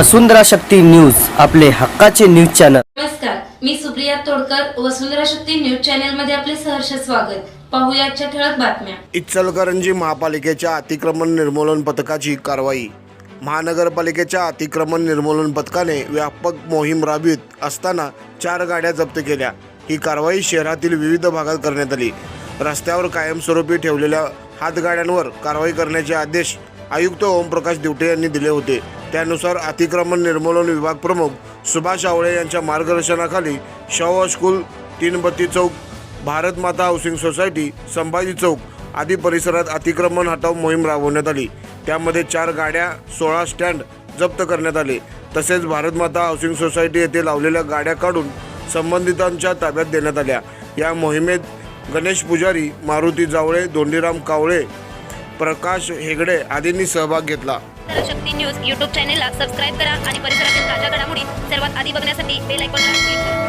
वसुंधरा Shakti news आपले हक्काचे news channel. नमस्कार मी सुप्रिया तोडकर वसुंधरा शक्ती न्यूज चॅनलमध्ये आपले सहर्ष स्वागत. पाहूया आजच्या ठळक बातम्या. इचलकरंजी महापालिकेच्या अतिक्रमण निर्मूलन पथकाची कारवाई. महानगरपालिकेच्या अतिक्रमण निर्मूलन पथकाने व्यापक मोहीम राबवित असताना चार गाड्या जप्त केल्या. ही कारवाई शहरातील विविध भागात करण्यात आली. रस्त्यावर कायमस्वरूपी ठेवलेल्या हातगाड्यांवर कारवाई करण्याचे आदेश आयुक्त ओमप्रकाश दिवटे यांनी दिले होते. त्यानुसार अतिक्रमण निर्मूलन विभाग प्रमुख सुभाष आवळे यांच्या मार्गदर्शनाखाली शव स्कूल तीनबत्ती चौक भारत माता हाऊसिंग सोसायटी संभाजी चौक आदी परिसरात अतिक्रमण हटाव मोहीम राबवण्यात आली. त्यामध्ये चार गाड्या सोळा स्टँड जप्त करण्यात आले. तसेच भारत माता हाऊसिंग सोसायटी येथे लावलेल्या गाड्या काढून संबंधितांच्या ताब्यात देण्यात आल्या. या मोहिमेत गणेश पुजारी मारुती जावळे दोंडीराम कावळे प्रकाश हेगडे आदींनी सहभाग घेतला. शक्ती न्यूज यूट्यूब चॅनेलला सबस्क्राईब करा आणि परिसरातील ताज्या घडामोडी सर्वात आधी बघण्यासाठी बेल आयकॉनला क्लिक